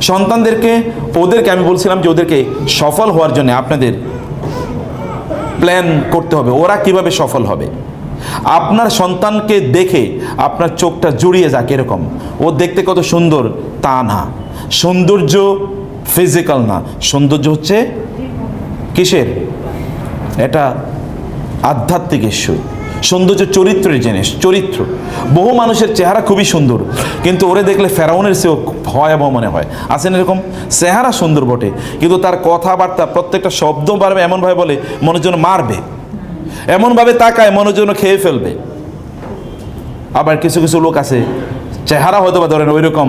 সন্তানদেরকে, ওদেরকে আমি বলছিলাম যে ওদেরকে সফল হওয়ার জন্য আপনাদের প্ল্যান করতে হবে। ওরা কীভাবে সফল হবে? আপনার সন্তানকে দেখে আপনার চোখটা জুড়িয়ে যাক এরকম। ও দেখতে কত সুন্দর? তা না। সৌন্দর্য ফিজিক্যাল না। সৌন্দর্য হচ্ছে কিসের? এটা আধ্যাত্মিক ইস্যু সৌন্দর্য চরিত্রের জিনিস, চরিত্র। বহু মানুষের চেহারা খুবই সুন্দর, কিন্তু ওরে দেখলে ফেরাউনের চেয়েও ভয়াবহ মনে হয়। আসেন এরকম চেহারা সুন্দর বটে, কিন্তু তার কথাবার্তা, প্রত্যেকটা শব্দ পারবে এমনভাবে বলে মনের জন্য মারবে। এমনভাবে তাকায় মনের জন্য খেয়ে ফেলবে। আবার কিছু কিছু লোক আছে, চেহারা হয়তো বা ধরেন ওই রকম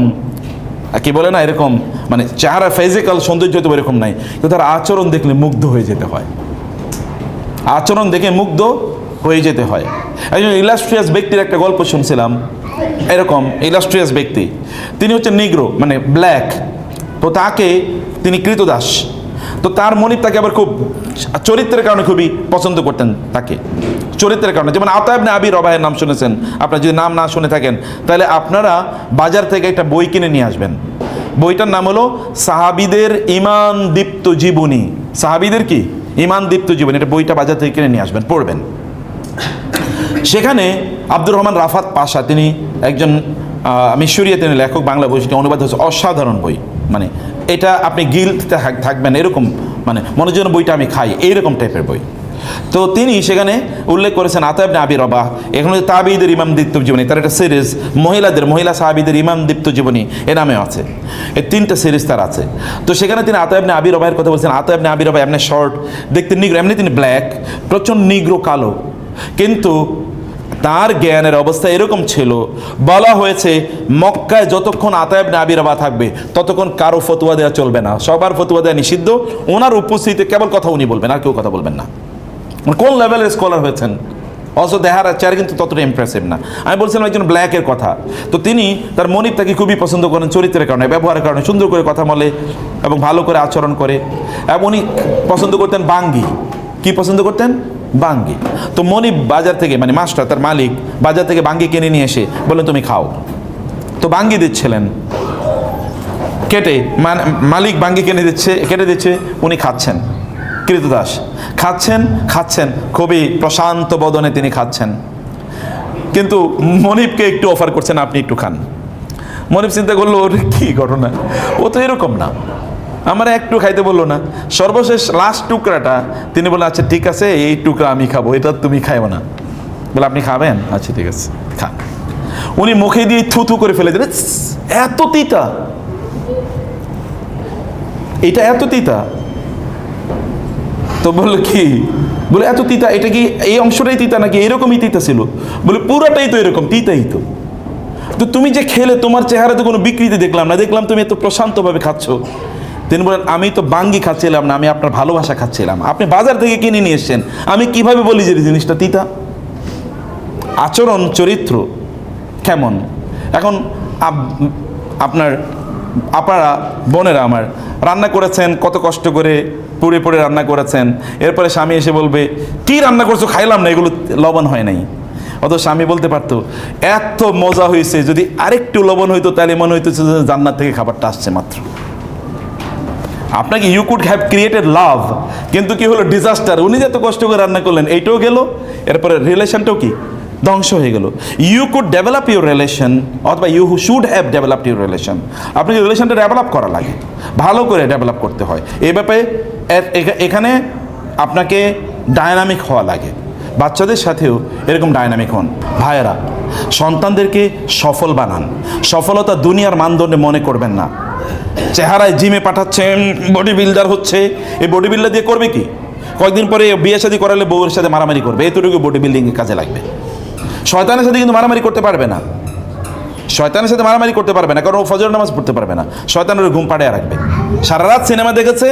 কি বলে না, এরকম মানে চেহারা ফিজিক্যাল সৌন্দর্য হয়তো এরকম নাই, কিন্তু তার আচরণ দেখলে মুগ্ধ হয়ে যেতে হয়। আচরণ দেখে মুগ্ধ হয়ে যেতে হয়। একজন ইলাস্ট্রিয়াস ব্যক্তির একটা গল্প শুনছিলাম। এরকম ইলাস্ট্রিয়াস ব্যক্তি। তিনি হচ্ছেন নিগ্রো মানে ব্ল্যাক তো তাকে তিনি কৃতদাস। তো তার মনিব তাকে আবার খুব চরিত্রের কারণে খুবই পছন্দ করতেন তাকে। চরিত্রের কারণে। যেমন আতাবনে আবি রবাহের নাম শুনেছেন। আপনারা যদি নাম না শুনে থাকেন, তাহলে আপনারা বাজার থেকে একটা বই কিনে নিয়ে আসবেন। বইটার নাম হলো সাহাবিদের ইমান দীপ্ত জীবনী। সাহাবিদের কি? ইমান দীপ্ত জীবনী। এটা বইটা বাজার থেকে কিনে নিয়ে আসবেন, পড়বেন। সেখানে আব্দুর রহমান রাফাত পাশা, তিনি একজন মিশরীয় তিনি লেখক, বাংলা বইটি অনুবাদ হচ্ছে অসাধারণ বই। মানে এটা আপনি গিল্ট থাকবেন, এরকম মানে মনের জন্য বইটা আমি খাই, এইরকম টাইপের বই। তো তিনি সেখানে উল্লেখ করেছেন আতাবনে আবি রবাহ, এখানে তাবিদের ইমাম দীপ্ত জীবনী, তার একটা সিরিজ মহিলাদের, মহিলা সাহাবিদের ইমাম দীপ্ত জীবনী, এ নামেও আছে। এই তিনটা সিরিজ তার আছে। তো সেখানে তিনি আতাবনে আবি রবাহের কথা বলছেন আতাবনে আবি রবাহ এমনি শর্ট দেখতে নিগ্রো, এমনি তিনি ব্ল্যাক প্রচণ্ড নিগ্রো, কালো। কিন্তু তার জ্ঞানের অবস্থা এরকম ছিল। বলা হয়েছে, মক্কায় যতক্ষণ আতায়েব নাবিরাবা থাকবে, ততক্ষণ কারও ফতুয়া দেওয়া চলবে না। সবার ফতুয়া দেওয়া নিষিদ্ধ। ওনার উপস্থিতিতে কেবল কথা উনি বলবেন, আর কেউ কথা বলবেন না। কোন লেভেলের স্কলার হয়েছেন? অথচ দেহার চেয়ার কিন্তু ততটা ইমপ্রেসিভ না। আমি বলছিলাম একজন ব্ল্যাকের কথা। তো তিনি তার মনিব তাকে খুবই পছন্দ করেন চরিত্রের কারণে, ব্যবহারের কারণে, সুন্দর করে কথা বলে এবং ভালো করে আচরণ করে। এবং উনি পছন্দ করতেন বাঙ্গি। কি পছন্দ করতেন? বাঙ্গি। তো মনিব বাজার থেকে মানে মাস্টার, তার মালিক, বাজার থেকে বাঙ্গি কিনে নিয়ে এসে বললেন, তুমি খাও। তো বাঙ্গি দিচ্ছিলেন। কেটে মালিক বাঙ্গি কিনে দিচ্ছে, কেটে দিচ্ছে, উনি খাচ্ছেন। কৃতদাস, খাচ্ছেন খাচ্ছেন। খুবই প্রশান্ত বদনে তিনি খাচ্ছেন। কিন্তু মনিবকে একটু অফার করছেন, আপনি একটু খান। মনিব চিন্তা করল, ওর কি ঘটনা? ও তো এরকম না। আমার একটু খাইতে বলল না। সর্বশেষ লাস্ট টুকরাটা। তিনি বললেন আচ্ছা ঠিক আছে, এই টুকরা আমি খাব, এটা তুমি খাইবো না। বলে, আপনি খাবেন? আচ্ছা ঠিক আছে খান উনি মুখে দিয়ে থু থু করে ফেলে দিলেন এত তিতা। এটা এত তিতা? তো বলল, কি? বলে, এত তিতা, এটা কি এই অংশটাই তিতা নাকি এরকমই তিতা ছিল? বলে, পুরাটাই তো এরকম, তিতাই তো। তো তুমি যে খেলে, তোমার চেহারাতে কোনো বিকৃতি দেখলাম না, দেখলাম তুমি এত প্রশান্তভাবে খাচ্ছ। তিনি বলেন, আমি তো বাঙ্গি খাচ্ছিলাম না, আমি আপনার ভালোবাসা খাচ্ছিলাম। আপনি বাজার থেকে কিনে নিয়ে এসছেন। আমি কীভাবে বলি যে জিনিসটা তিতা? আচরণ, চরিত্র কেমন? এখন আপ- আপনার আপনারা, বোনেরা আমার, রান্না করেছেন, কত কষ্ট করে পুড়ে পুড়ে রান্না করেছেন। এরপরে স্বামী এসে বলবে, কি রান্না করছ? খাইলাম না, এগুলো লবণ হয় নাই। অত স্বামী বলতে পারতো, এত মজা হয়েছে যদি আরেকটু লবণ হইতো, তাহলে মনে হইতো যে জান্নাত থেকে খাবারটা আসছে মাত্র। আপনাকে you could have created love কিন্তু কি হলো ডিজাস্টার উনি যে এত কষ্ট করে রান্না করলেন, এইটাও গেল? এরপরে রিলেশনটাও কি? ধ্বংস হয়ে গেল। You could develop your relation অথবা you should have develop your relation আপনি রিলেশনটা ডেভেলপ করা লাগে। ভালো করে ডেভেলপ করতে হয়। এই ব্যাপারে এখানে আপনাকে ডায়নামিক হওয়া লাগে। বাচ্চাদের সাথেও এরকম ডায়নামিক হন। ভাইয়েরা, সন্তানদেরকে সফল বানান। সফলতা দুনিয়ার মানদণ্ডে মনে করবেন না। চেহারায় জিমে পাঠাচ্ছেন বডি বিল্ডার হচ্ছে। এই বডি বিল্ডার দিয়ে করবে কি? কয়েকদিন পরে বিয়ে শাদী করালে বউয়ের সাথে মারামারি করবে। এতটুকু বডি বিল্ডিংয়ে কাজে লাগবে। শয়তানের সাথে কিন্তু মারামারি করতে পারবে না। শয়তানের সাথে মারামারি করতে পারবে না, কারণ ও ফজর নামাজ পড়তে পারবে না। শয়তানের ঘুম পাড়ে রাখবে। সারা রাত সিনেমা দেখেছে,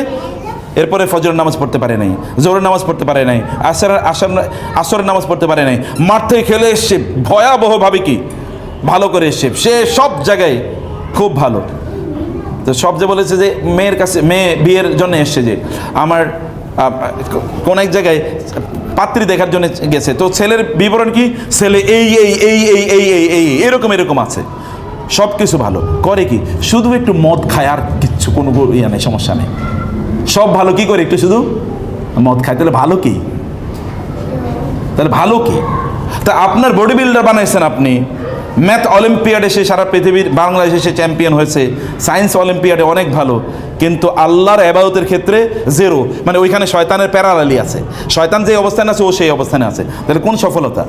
এরপরে ফজর নামাজ পড়তে পারে নাই জোরের নামাজ পড়তে পারে নাই আসর আসর, আসরের নামাজ পড়তে পারে নাই। মাঠ খেলে এসছে, ভয়াবহভাবে কি? ভালো করে এসছে। সে সব জায়গায় খুব ভালো। তো সব যে বলেছে যে মেয়ের কাছে, মেয়ে বিয়ের জন্য এসছে যে আমার কোন এক জায়গায় পাত্রী দেখার জন্য গেছে। তো ছেলের বিবরণ কি? ছেলে এই এই এই এই এই এই এই, এরকম এরকম আছে। সব কিছু ভালো। করে কি? শুধু একটু মদ খায় আর কিচ্ছু, কোনো ইয়ে নেই, সমস্যা নেই। সব ভালো কি করে একটু শুধু? মদ খায়। তাহলে ভালো কি? তাহলে ভালো কি? তা আপনার বডি বিল্ডার বানাইছেন আপনি। ম্যাথ অলিম্পিয়াডে সে সারা পৃথিবীর বাংলাদেশে সে চ্যাম্পিয়ন হয়েছে। সায়েন্স অলিম্পিয়াডে অনেক ভালো, কিন্তু আল্লাহর এবাদতের ক্ষেত্রে জেরো মানে ওইখানে শয়তানের প্যারালালি আছে। শয়তান যে অবস্থানে আছে, ও সেই অবস্থানে আছে। তাহলে কোন সফলতা?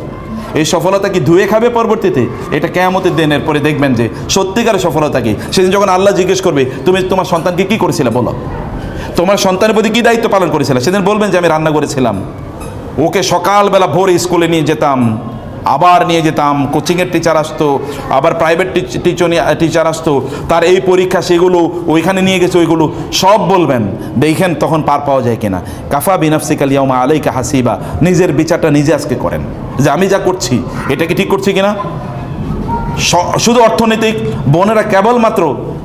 এই সফলতা কি ধুয়ে খাবে পরবর্তীতে? এটা কেয়ামতের দিনের পরে দেখবেন যে সত্যিকারের সফলতা কি? সেদিন যখন আল্লাহ জিজ্ঞেস করবে, তুমি তোমার সন্তানকে কি করেছিলে বলো? তোমার সন্তানের প্রতি কী দায়িত্ব পালন করেছিলে? সেদিন বলবেন যে, আমি রান্না করেছিলাম। ওকে সকালবেলা ভোরে স্কুলে নিয়ে যেতাম। আবার নিয়ে যেতাম কোচিংয়ের টিচার আসতো, আবার প্রাইভেট টিচার টিচার আসতো, তার এই পরীক্ষা সেগুলো, ওইখানে নিয়ে গেছে ওইগুলো, সব বলবেন, দেখেন তখন পার পাওয়া যায় কিনা। কাফা বিনাফসিকাল ইয়ামা আলাইকা হাসিবা, নিজের বিচারটা নিজে আজকে করেন, যে আমি যা করছি, এটা কি ঠিক করছি কিনা? শুধু অর্থনৈতিক, বোনেরা কেবলমাত্র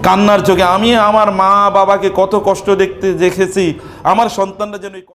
কান্নার চোখে, আমি আমার মা বাবাকে কত কষ্ট দেখতে, দেখেছি, আমার সন্তানরা যেন